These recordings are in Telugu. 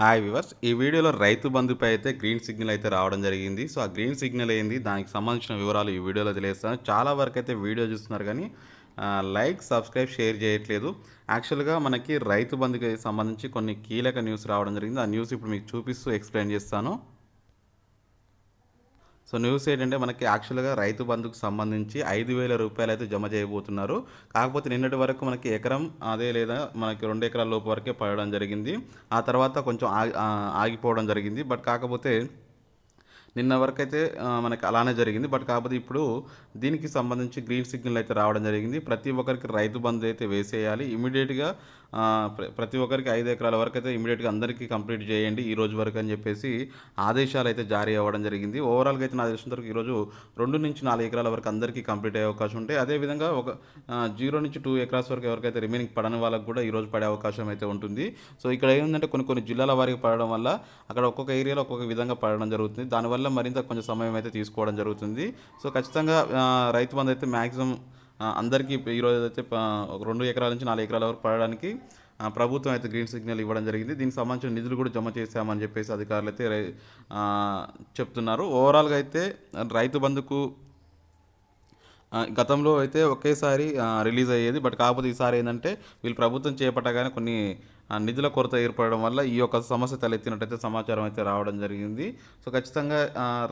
హాయ్ వివర్స్ ఈ వీడియోలో రైతు బంధుపై అయితే గ్రీన్ సిగ్నల్ అయితే రావడం జరిగింది. సో ఆ గ్రీన్ సిగ్నల్ ఏంది? దానికి సంబంధించిన వివరాలు ఈ వీడియోలో తెలియస్తాను చాలా వరకు అయితే వీడియో చూస్తున్నారు కానీ లైక్ సబ్స్క్రైబ్ షేర్ చేయట్లేదు. యాక్చువల్గా మనకి రైతు బంధుకి సంబంధించి కొన్ని కీలక న్యూస్ రావడం జరిగింది. ఆ న్యూస్ ఇప్పుడు మీకు చూపిస్తూ ఎక్స్ప్లెయిన్ చేస్తాను. సో న్యూస్ ఏంటంటే మనకి యాక్చువల్గా రైతు బంధుకు సంబంధించి ఐదు వేల రూపాయలు అయితే జమ చేయబోతున్నారు. కాకపోతే నిన్నటి వరకు మనకి ఎకరం అదే లేదా మనకి రెండు ఎకరాల లోపు వరకే పడడం జరిగింది. ఆ తర్వాత కొంచెం ఆ, ఆగిపోవడం జరిగింది. బట్ కాకపోతే నిన్న వరకు అయితే మనకి అలానే జరిగింది. బట్ కాకపోతే ఇప్పుడు దీనికి సంబంధించి గ్రీన్ సిగ్నల్ అయితే రావడం జరిగింది. ప్రతి ఒక్కరికి రైతు బంధు అయితే వేసేయాలి. ఇమీడియట్గా ప్రతి ఒక్కరికి ఐదు ఎకరాల వరకు అయితే ఇమీడియట్గా అందరికీ కంప్లీట్ చేయండి ఈ రోజు వరకు అని చెప్పేసి ఆదేశాలు అయితే జారీ అవ్వడం జరిగింది. ఓవరాల్గా అయితే నాకు తెలిసిన వరకు ఈరోజు రెండు నుంచి నాలుగు ఎకరాల వరకు అందరికీ కంప్లీట్ అయ్యే అవకాశం ఉంటాయి. అదేవిధంగా ఒక జీరో నుంచి టూ ఎకరాస్ వరకు ఎవరికైతే రిమైనింగ్ పడని వాళ్ళకి కూడా ఈరోజు పడే అవకాశం అయితే ఉంటుంది. సో ఇక్కడ ఏంటంటే కొన్ని కొన్ని జిల్లాల వారికి పడడం వల్ల అక్కడ ఒక్కొక్క ఏరియాలో ఒక్కొక్క విధంగా పడడం జరుగుతుంది. దానివల్ల మరింత కొంచెం సమయం అయితే తీసుకోవడం జరుగుతుంది. సో ఖచ్చితంగా రైతు బంధు అయితే మ్యాక్సిమం అందరికీ ఈరోజు అయితే రెండు ఎకరాల నుంచి నాలుగు ఎకరాల వరకు పడడానికి ప్రభుత్వం అయితే గ్రీన్ సిగ్నల్ ఇవ్వడం జరిగింది. దీనికి సంబంధించిన నిధులు కూడా జమ చేశామని చెప్పేసి అధికారులు అయితే రై- చెప్తున్నారు. ఓవరాల్గా అయితే రైతు బంధుకు గతంలో అయితే ఒకేసారి రిలీజ్ అయ్యేది. బట్ కాకపోతే ఈసారి ఏంటంటే వీళ్ళు ప్రభుత్వం చేపట్టగానే కొన్ని నిధుల కొరత ఏర్పడడం వల్ల ఈ యొక్క సమస్య తలెత్తినట్టయితే సమాచారం అయితే రావడం జరిగింది. సో ఖచ్చితంగా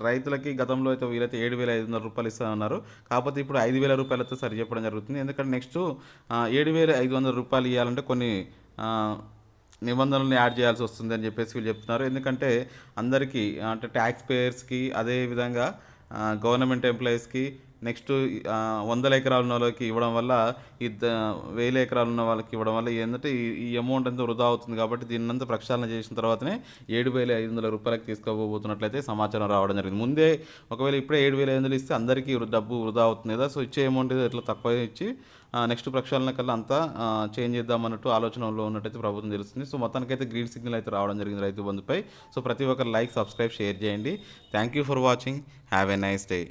రైతులకి గతంలో అయితే వీలైతే ఏడు వేల ఐదు వందల రూపాయలు ఇస్తామన్నారు కాకపోతే ఇప్పుడు ఐదు వేల రూపాయలతో సరి చెప్పడం జరుగుతుంది. ఎందుకంటే నెక్స్ట్ ఏడు వేల ఐదు వందల రూపాయలు ఇవ్వాలంటే కొన్ని నిబంధనల్ని నిబంధనలను యాడ్ చేయాల్సి వస్తుంది అని చెప్పేసి వీళ్ళు చెప్తున్నారు. ఎందుకంటే అందరికీ అంటే ట్యాక్స్ పేయర్స్కి అదేవిధంగా గవర్నమెంట్ ఎంప్లాయీస్కి నెక్స్ట్ వందల ఎకరాలు ఉన్న వాళ్ళకి ఇవ్వడం వల్ల ఈ వేల ఎకరాలు ఉన్న వాళ్ళకి ఇవ్వడం వల్ల ఏంటంటే ఈ అమౌంట్ అంతా వృధా అవుతుంది కాబట్టి దీన్నంతా ప్రక్షాళన చేసిన తర్వాతనే ఏడు వేల ఐదు వందల రూపాయలకు తీసుకోబోతున్నట్లయితే సమాచారం రావడం జరిగింది. ముందే ఒకవేళ ఇప్పుడే ఏడు వేల ఐదు వందలు ఇస్తే అందరికీ డబ్బు వృధా అవుతుంది కదా సో ఇచ్చే అమౌంట్ ఇట్లా తక్కువ ఇచ్చి నెక్స్ట్ ప్రక్షాళన కల్లా అంతా చేంజ్ చేద్దామన్నట్టు ఆలోచనలో ఉన్నట్టయితే ప్రభుత్వం తెలుస్తుంది. సో మొత్తానికైతే గ్రీన్ సిగ్నల్ అయితే రావడం జరిగింది రైతు బంధుపై. సో ప్రతి ఒక్కరు లైక్ సబ్స్క్రైబ్ షేర్ చేయండి. Thank you for watching. Have a nice day.